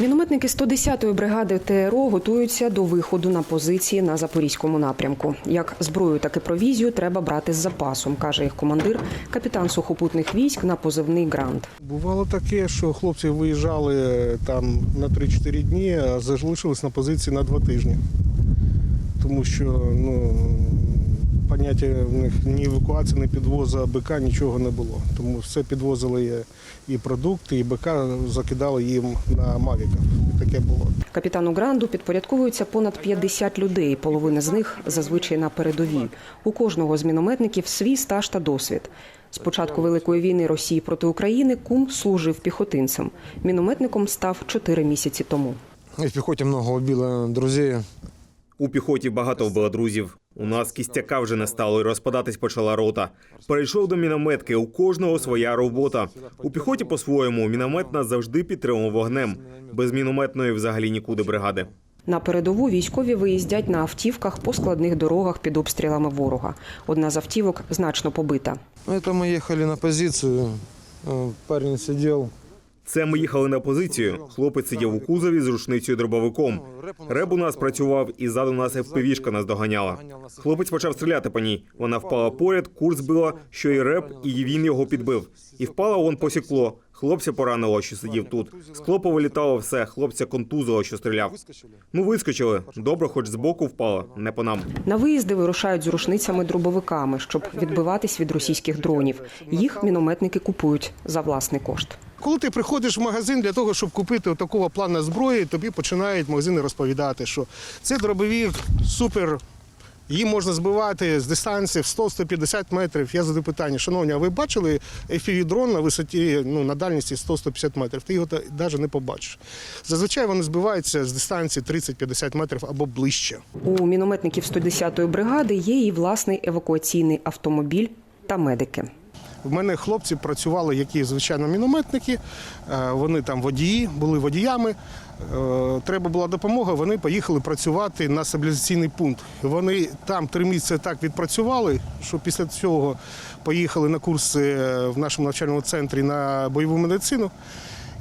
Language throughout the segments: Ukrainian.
Мінометники 110-ї бригади ТРО готуються до виходу на позиції на запорізькому напрямку. Як зброю, так і провізію треба брати з запасом, каже їх командир, капітан сухопутних військ на позивний грант. Бувало таке, що хлопці виїжджали там на 3-4 дні, а залишились на позиції на 2 тижні. Тому що ну, поняття в них ні евакуації, ні підвозу БК нічого не було. Тому все підвозили і продукти, і БК закидали їм на мавіках. Таке було. Капітану гранду підпорядковуються понад 50 людей. Половина з них зазвичай на передовій. У кожного з мінометників свій стаж та досвід. З початку великої війни Росії проти України кум служив піхотинцем. Мінометником став 4 місяці тому. В пехоте много убило друзей. У піхоті багато вбило друзів. У нас кістяка вже не стало і розпадатись почала рота. Перейшов до мінометки. У кожного своя робота. У піхоті по-своєму міномет нас завжди підтримував вогнем. Без мінометної взагалі нікуди бригади. На передову військові виїздять на автівках по складних дорогах під обстрілами ворога. Одна з автівок значно побита. Ну, Это мы ехали на позицию. Э, Парень сидел. Це ми їхали на позицію. Хлопець сидів у кузові з рушницею дробовиком. Реб у нас працював, і ззаду нас FPV-шка нас доганяла. Хлопець почав стріляти по ній. Вона впала поряд, курс била, що і реп, і він його підбив. І впала он посікло. Хлопця поранило, що сидів тут. Скло повилітало все. Хлопця контузило, що стріляв. Ну вискочили. Добре, хоч збоку впало, не по нам. На виїзди вирушають з рушницями-дробовиками, щоб відбиватись від російських дронів. Їх мінометники купують за власний кошт. Коли ти приходиш в магазин для того, щоб купити такого плану зброї, тобі починають магазини розповідати, що це дробові супер. Її можна збивати з дистанції в 100-150 метрів. Я задаю питання, шановні, а ви бачили fpv дрон на висоті ну, на дальності 100-150 метрів? Ти його навіть не побачиш. Зазвичай вони збиваються з дистанції 30-50 метрів або ближче. У мінометників 110-ї бригади є і власний евакуаційний автомобіль та медики. В мене хлопці працювали, які звичайно мінометники. е, Вони там водії, були водіями. Е, Треба була допомога. Вони поїхали працювати на стабілізаційний пункт. Вони там три місяці так відпрацювали, що після цього поїхали на курси е, в нашому навчальному центрі на бойову медицину.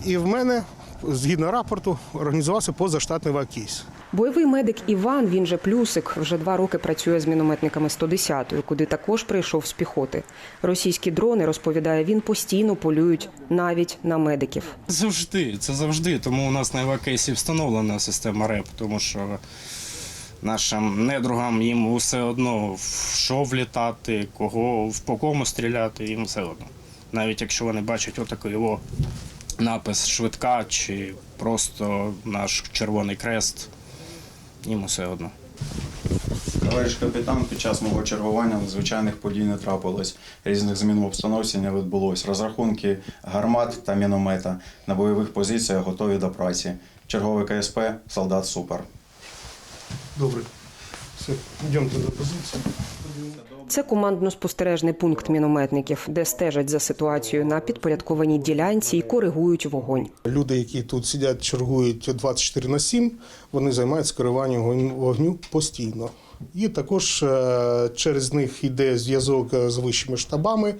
І в мене, згідно рапорту, організувався позаштатний вакейс. Бойовий медик Іван, він же плюсик, вже два роки працює з мінометниками 110-ї, куди також прийшов з піхоти. Російські дрони, розповідає він, постійно полюють навіть на медиків. Завжди, це завжди. Тому у нас на евакейсі встановлена система РЕП, тому що нашим недругам їм все одно в що влітати, кого в по кому стріляти, їм все одно. Навіть якщо вони бачать отакий його напис швидка чи просто наш Червоний Крест, їм усе одно. Товариш капітан, під час мого чергування надзвичайних подій не трапилось. Різних змін в обстановці не відбулось. Розрахунки гармат та міномета на бойових позиціях готові до праці. Черговий КСП солдат супер. Добре. Все, йдемо до позиції. Це командно-спостережний пункт мінометників, де стежать за ситуацією на підпорядкованій ділянці і коригують вогонь. Люди, які тут сидять, чергують 24 на 7, вони займаються керуванням вогню- постійно. І також е, через них йде зв'язок е, з вищими штабами.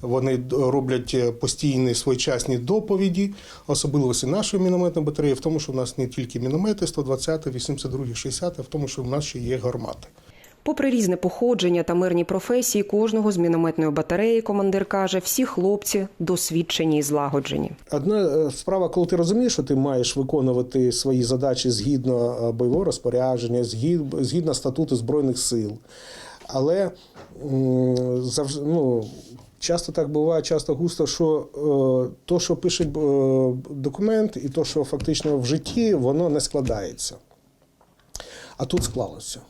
Вони роблять е, постійні своєчасні доповіді, особливості нашої мінометної батареї, в тому, що в нас не тільки міномети 120, 82, 60, а в тому, що в нас ще є гармати. Попри різне походження та мирні професії кожного з мінометної батареї, командир каже, всі хлопці досвідчені і злагоджені. Одна е, справа, коли ти розумієш, що ти маєш виконувати свої задачі згідно е, бойового розпорядження, згідно статуту Збройних сил. Але завжди, ну, часто так буває, часто густо, що е, то, що пише е, документ, і то, що фактично в житті, воно не складається. А тут склалося.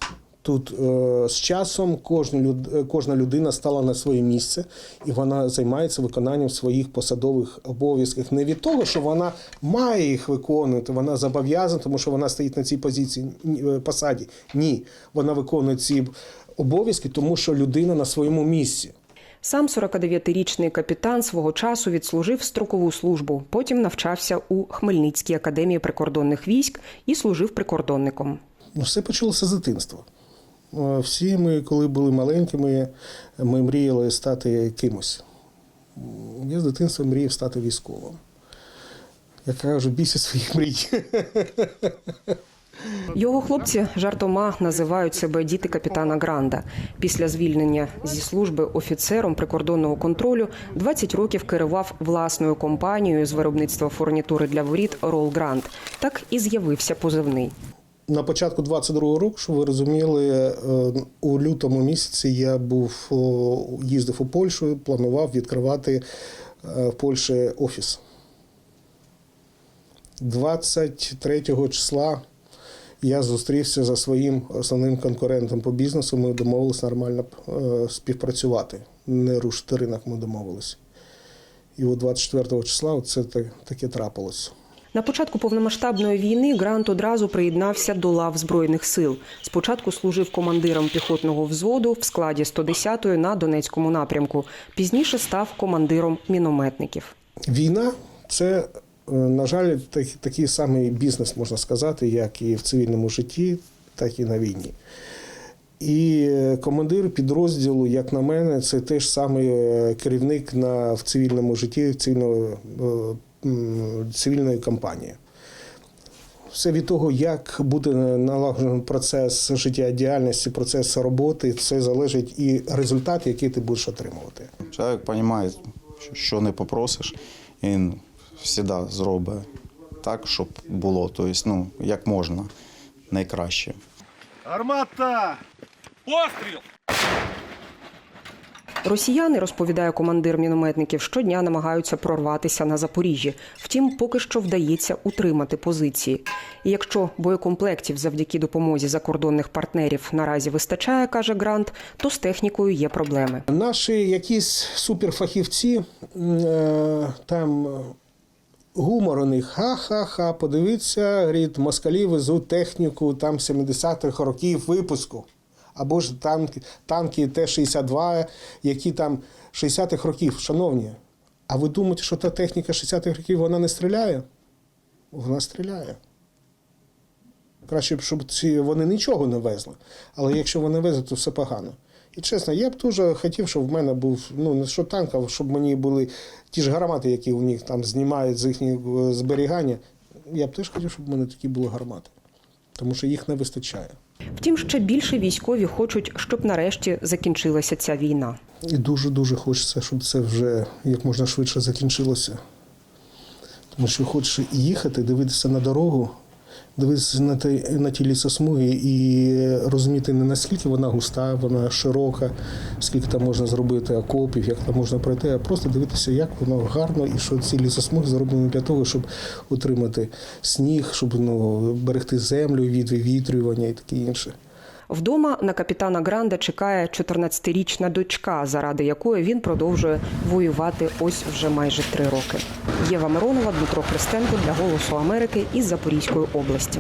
Тут е, з часом кожна, е, кожна людина стала на своє місце, і вона займається виконанням своїх посадових обов'язків. Не від того, що вона має їх виконувати, вона зобов'язана, тому що вона стоїть на цій позиції е, посаді. Ні, вона виконує ці обов'язки, тому що людина на своєму місці. Сам 49-річний капітан свого часу відслужив строкову службу. Потім навчався у Хмельницькій академії прикордонних військ і служив прикордонником. Ну, все почалося з дитинства. Е, Всі ми, коли були маленькими, ми мріяли стати кимось. Я з дитинства мріяв стати військовим. як кажуть, бійся своїх мрій. Його хлопці жартома називають себе діти капітана Гранда. Після звільнення зі служби офіцером прикордонного контролю 20 років керував власною компанією з виробництва фурнітури для воріт Рол Гранд. Так і з'явився позивний. На початку 22-го року, щоб ви розуміли, е, у лютому місяці я був їздив у Польщу, планував відкривати е, в Польщі офіс. 23 числа я зустрівся за своїм основним конкурентом по бізнесу. Ми домовилися нормально е, співпрацювати. Не рушити ринок, ми домовилися. І от 24 числа це таке трапилось. На початку повномасштабної війни Грант одразу приєднався до лав збройних сил. Спочатку служив командиром піхотного взводу в складі 110-ї на Донецькому напрямку. Пізніше став командиром мінометників. Війна це, е, на жаль, так- такий самий бізнес, можна сказати, як і в цивільному житті, так і на війні. І е, командир підрозділу, як на мене, це теж самий е, керівник на, в цивільному житті цивільного, е, м, цивільної компанії. Все від того, як буде налагоджений процес життєдіяльності, процес роботи, це залежить і результат, який ти будеш отримувати. Чоловік розуміє, що не попросиш, він завжди зробить так, щоб було. Тобто, ну, як можна, найкраще. Армата! Постріл! Росіяни, розповідає командир мінометників, щодня намагаються прорватися на Запоріжжі. Втім, поки що вдається утримати позиції. І якщо боєкомплектів завдяки допомозі закордонних партнерів наразі вистачає, каже Грант, то з технікою є проблеми. Наші якісь суперфахівці е, там е, гумор у них ха-ха-ха, подивіться, говорить, москалі везуть техніку там 70-х років випуску. Або ж танки, танки Т-62, які там 60-х років, шановні. А ви думаєте, що та техніка 60-х років вона не стріляє? Вона стріляє. Краще б, щоб ці вони нічого не везли. Але якщо вони везуть, то все погано. І чесно, я б дуже хотів, щоб в мене був ну не що танк, а щоб мені були ті ж гармати, які у них там знімають з їхнього зберігання. Я б теж хотів, щоб в мене такі були гармати, тому що їх не вистачає. Втім, ще більше військові хочуть, щоб нарешті закінчилася ця війна. І дуже дуже хочеться, щоб це вже як можна швидше закінчилося. Тому що хочеш їхати, дивитися на дорогу, дивитися на те на ті лісосмуги і розуміти не наскільки вона густа, вона широка, скільки там можна зробити окопів, як там можна пройти, а просто дивитися, як воно гарно і що ці лісосмуги зроблені для того, щоб утримати сніг, щоб ну, берегти землю від вивітрювання і таке інше. Вдома на капітана Гранда чекає 14-річна дочка, заради якої він продовжує воювати ось вже майже три роки. Єва Миронова, Дмитро Христенко для Голосу Америки із Запорізької області.